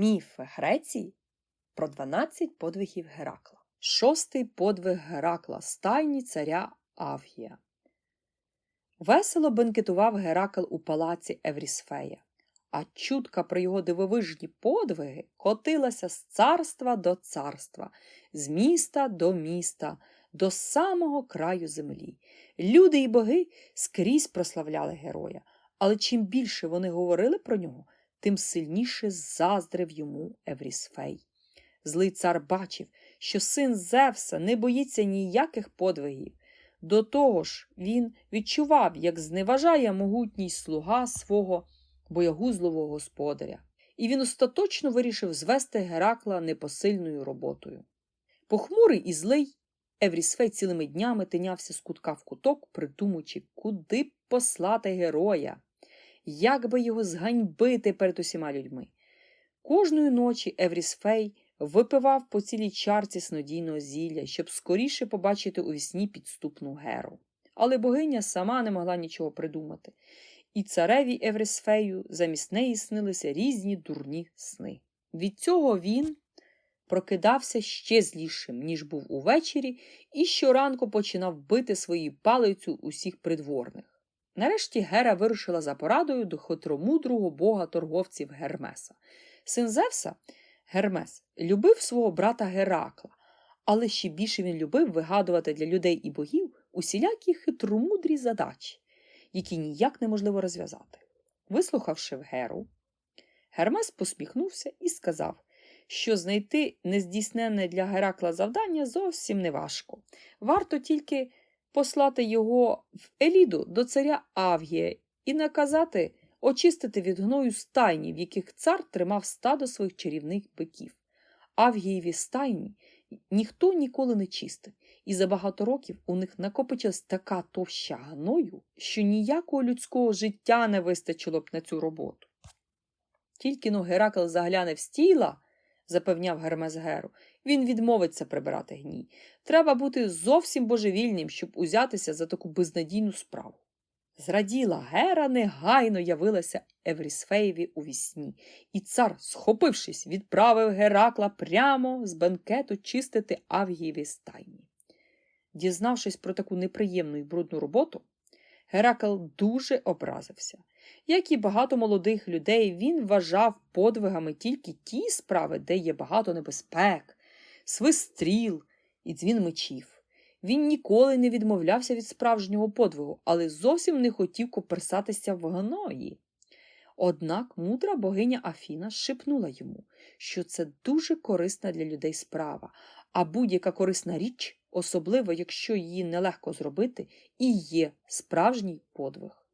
Міф Греції про 12 подвигів Геракла. Шостий подвиг Геракла стайні царя Авгія. Весело бенкетував Геракл у палаці Еврісфея, а чутка про його дивовижні подвиги котилася з царства до царства, з міста до міста, до самого краю землі. Люди і боги скрізь прославляли героя, але чим більше вони говорили про нього, тим сильніше заздрив йому Еврісфей. Злий цар бачив, що син Зевса не боїться ніяких подвигів. До того ж, він відчував, як зневажає могутній слуга свого боягузливого господаря, і він остаточно вирішив звести Геракла непосильною роботою. Похмурий і злий, Еврісфей цілими днями тинявся з кутка в куток, придумуючи, куди б послати героя, як би його зганьбити перед усіма людьми. Кожної ночі Еврісфей випивав по цілій чарці снодійного зілля, щоб скоріше побачити у вісні підступну геру. Але богиня сама не могла нічого придумати, і цареві Еврисфею замість неї снилися різні дурні сни. Від цього він прокидався ще злішим, ніж був увечері, і щоранку починав бити своєю палицю усіх придворних. Нарешті Гера вирушила за порадою до хитромудрого бога торговців Гермеса. Син Зевса, Гермес, любив свого брата Геракла, але ще більше він любив вигадувати для людей і богів усілякі хитромудрі задачі, які ніяк неможливо розв'язати. Вислухавши Геру, Гермес посміхнувся і сказав, що знайти нездійсненне для Геракла завдання зовсім не важко. Варто тільки послати його в Еліду до царя Авгія і наказати очистити від гною стайні, в яких цар тримав стадо своїх чарівних биків. Авгієві стайні ніхто ніколи не чистив, і за багато років у них накопичилась така товща гною, що ніякого людського життя не вистачило б на цю роботу. Тільки но Геракл загляне в стіла, запевняв Гермес Геру, він відмовиться прибирати гній. Треба бути зовсім божевільним, щоб узятися за таку безнадійну справу. Зраділа Гера негайно явилася Еврісфеєві у вісні, і цар, схопившись, відправив Геракла прямо з бенкету чистити Авгієві стайні. Дізнавшись про таку неприємну і брудну роботу, Геракл дуже образився. Як і багато молодих людей, він вважав подвигами тільки ті справи, де є багато небезпек, свистріл і дзвін мечів. Він ніколи не відмовлявся від справжнього подвигу, але зовсім не хотів коперсатися в гної. Однак мудра богиня Афіна шепнула йому, що це дуже корисна для людей справа, а будь-яка корисна річ, особливо якщо її нелегко зробити, і є справжній подвиг.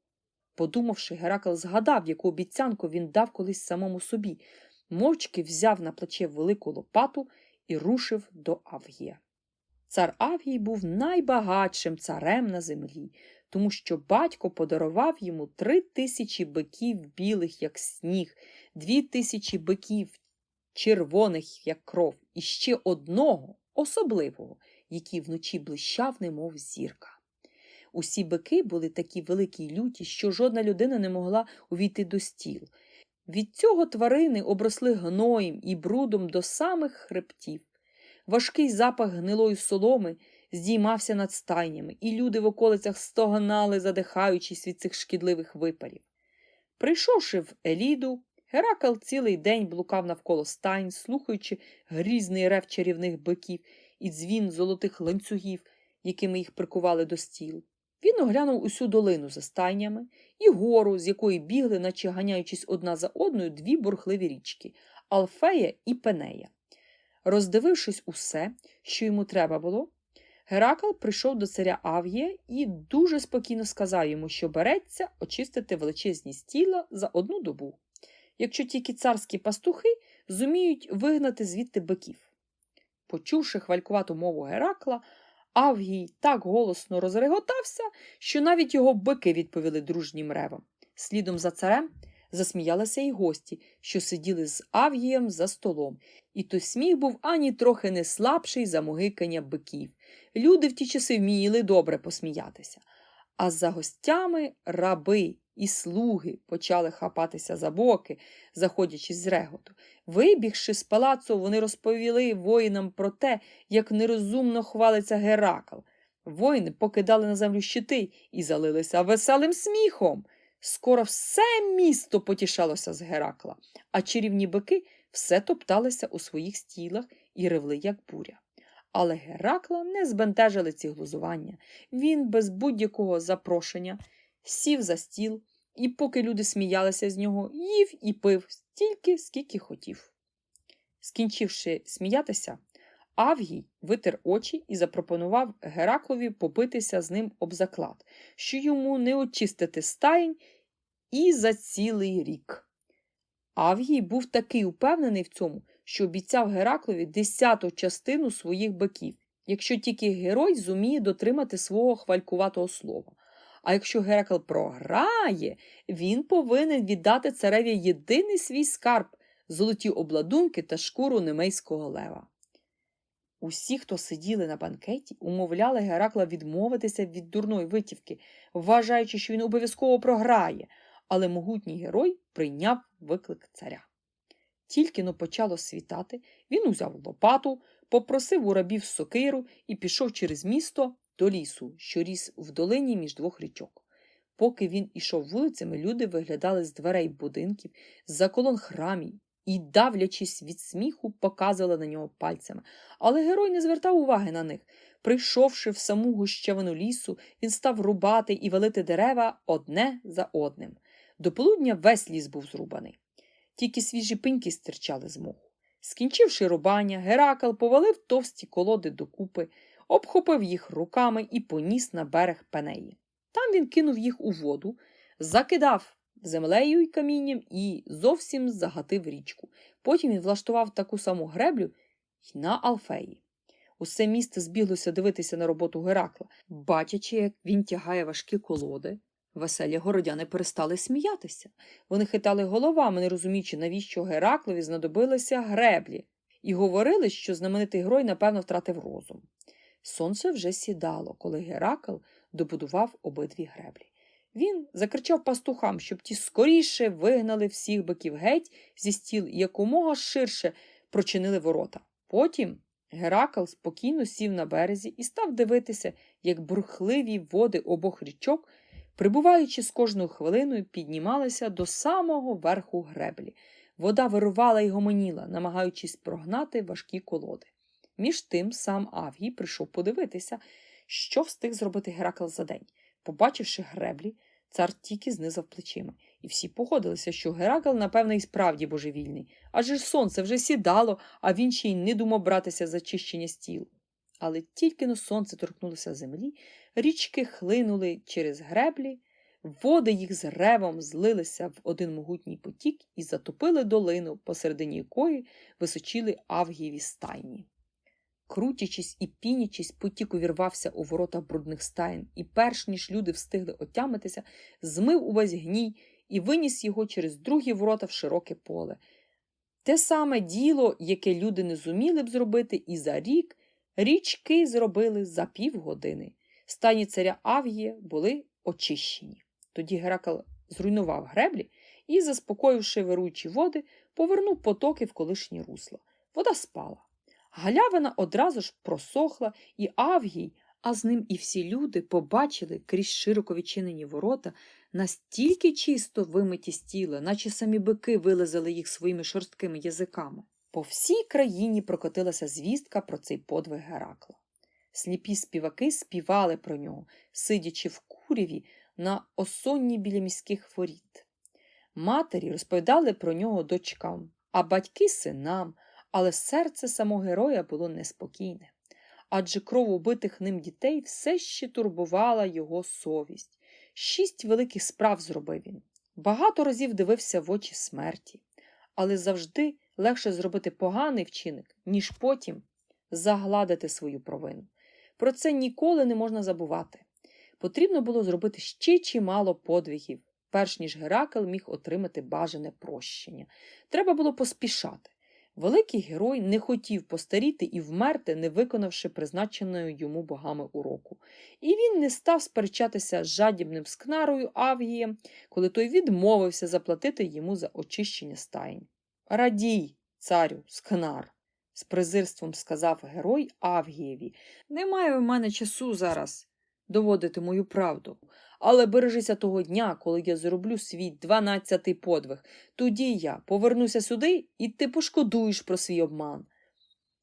Подумавши, Геракл згадав, яку обіцянку він дав колись самому собі, мовчки взяв на плече велику лопату і рушив до Авгія. Цар Авгій був найбагатшим царем на землі, тому що батько подарував йому три тисячі биків білих, як сніг, дві тисячі биків червоних, як кров, і ще одного особливого, який вночі блищав, немов зірка. Усі бики були такі великі й люті, що жодна людина не могла увійти до стіл. Від цього тварини обросли гноєм і брудом до самих хребтів. Важкий запах гнилої соломи здіймався над стайнями, і люди в околицях стогнали, задихаючись від цих шкідливих випарів. Прийшовши в Еліду, Геракл цілий день блукав навколо стайн, слухаючи грізний рев чарівних биків і дзвін золотих ланцюгів, якими їх прикували до стіл. Він оглянув усю долину за стайнями і гору, з якої бігли, наче ганяючись одна за одною, дві бурхливі річки Алфея і Пенея. Роздивившись усе, що йому треба було, Геракл прийшов до царя Авгія і дуже спокійно сказав йому, що береться очистити величезні стіла за одну добу, якщо тільки царські пастухи зуміють вигнати звідти биків. Почувши хвалькувату мову Геракла, Авгій так голосно розреготався, що навіть його бики відповіли дружнім ревом. Слідом за царем засміялися й гості, що сиділи з Авгієм за столом, і той сміх був ані трохи не слабший за могикання биків. Люди в ті часи вміли добре посміятися. А за гостями раби і слуги почали хапатися за боки, заходячи з реготу. Вибігши з палацу, вони розповіли воїнам про те, як нерозумно хвалиться Геракл. Воїни покидали на землю щити і залилися веселим сміхом. Скоро все місто потішалося з Геракла, а чарівні бики все топталися у своїх стілах і ревли, як буря. Але Геракла не збентежили ці глузування. Він без будь-якого запрошення сів за стіл, і поки люди сміялися з нього, їв і пив стільки, скільки хотів. Скінчивши сміятися, Авгій витер очі і запропонував Гераклові попитися з ним об заклад, що йому не очистити стаєнь і за цілий рік. Авгій був такий упевнений в цьому, що обіцяв Гераклові десяту частину своїх биків, якщо тільки герой зуміє дотримати свого хвалькуватого слова. А якщо Геракл програє, він повинен віддати цареві єдиний свій скарб золоті обладунки та шкуру немейського лева. Усі, хто сиділи на банкеті, умовляли Геракла відмовитися від дурної витівки, вважаючи, що він обов'язково програє, але могутній герой прийняв виклик царя. Тільки но почало світати, він узяв лопату, попросив у рабів сокиру і пішов через місто до лісу, що ріс в долині між двох річок. Поки він ішов вулицями, люди виглядали з дверей будинків, з-за колон храмів і, давлячись від сміху, показували на нього пальцями. Але герой не звертав уваги на них. Прийшовши в саму гущавину лісу, він став рубати і валити дерева одне за одним. До полудня весь ліс був зрубаний. Тільки свіжі пеньки стирчали з моху. Скінчивши рубання, Геракл повалив товсті колоди докупи, обхопив їх руками і поніс на берег пенеї. Там він кинув їх у воду, закидав землею й камінням і зовсім загатив річку. Потім він влаштував таку саму греблю й на Алфеї. Усе місто збіглося дивитися на роботу Геракла, бачачи, як він тягає важкі колоди. Веселі городяни перестали сміятися. Вони хитали головами, не розуміючи, навіщо Гераклові знадобилися греблі, і говорили, що знаменитий герой, напевно, втратив розум. Сонце вже сідало, коли Геракл добудував обидві греблі. Він закричав пастухам, щоб ті скоріше вигнали всіх биків геть зі стіл якомога ширше прочинили ворота. Потім Геракл спокійно сів на березі і став дивитися, як бурхливі води обох річок, прибуваючи з кожною хвилиною, піднімалися до самого верху греблі. Вода вирувала й гомоніла, намагаючись прогнати важкі колоди. Між тим сам Авгій прийшов подивитися, що встиг зробити Геракл за день. Побачивши греблі, цар тільки знизав плечима, і всі погодилися, що Геракл, напевно, і справді божевільний, адже ж сонце вже сідало, а він ще й не думав братися за чищення стіл. Але тільки но сонце торкнулося землі, річки хлинули через греблі, води їх з ревом злилися в один могутній потік і затопили долину, посередині якої височили авгієві стайні. Крутячись і пінячись, потік увірвався у ворота брудних стаєн, і перш ніж люди встигли отямитися, змив увесь гній і виніс його через другі ворота в широке поле. Те саме діло, яке люди не зуміли б зробити і за рік, річки зробили за півгодини. Стайні царя Авгія були очищені. Тоді Геракл зруйнував греблі і, заспокоївши вируючі води, повернув потоки в колишні русла. Вода спала. Галявина одразу ж просохла, і Авгій, а з ним і всі люди побачили крізь широко відчинені ворота настільки чисто вимиті з тіла, наче самі бики вилизали їх своїми шорсткими язиками. По всій країні прокотилася звістка про цей подвиг Геракла. Сліпі співаки співали про нього, сидячи в куряві на осонні біля міських воріт. Матері розповідали про нього дочкам, а батьки синам, але серце самого героя було неспокійне. Адже кров убитих ним дітей все ще турбувала його совість. Шість великих справ зробив він. Багато разів дивився в очі смерті, але завжди легше зробити поганий вчинок, ніж потім загладити свою провину. Про це ніколи не можна забувати. Потрібно було зробити ще чимало подвигів, перш ніж Геракл міг отримати бажане прощення. Треба було поспішати. Великий герой не хотів постаріти і вмерти, не виконавши призначеної йому богами уроку. І він не став сперечатися з жадібним скнарою Авгієм, коли той відмовився заплатити йому за очищення стаєнь. Радій, царю, скнар, з презирством сказав герой Авгієві. Немає в мене часу зараз доводити мою правду. Але бережися того дня, коли я зроблю свій дванадцятий подвиг. Тоді я повернуся сюди, і ти пошкодуєш про свій обман.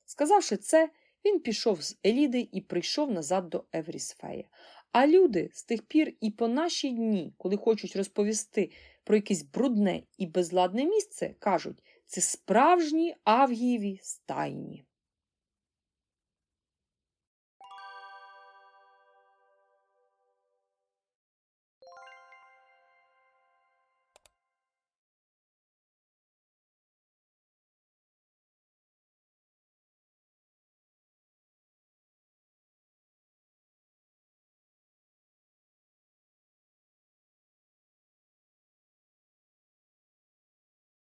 Сказавши це, він пішов з Еліди і прийшов назад до Еврісфея. А люди з тих пір і по наші дні, коли хочуть розповісти про якесь брудне і безладне місце, кажуть це справжні авгієві стайні.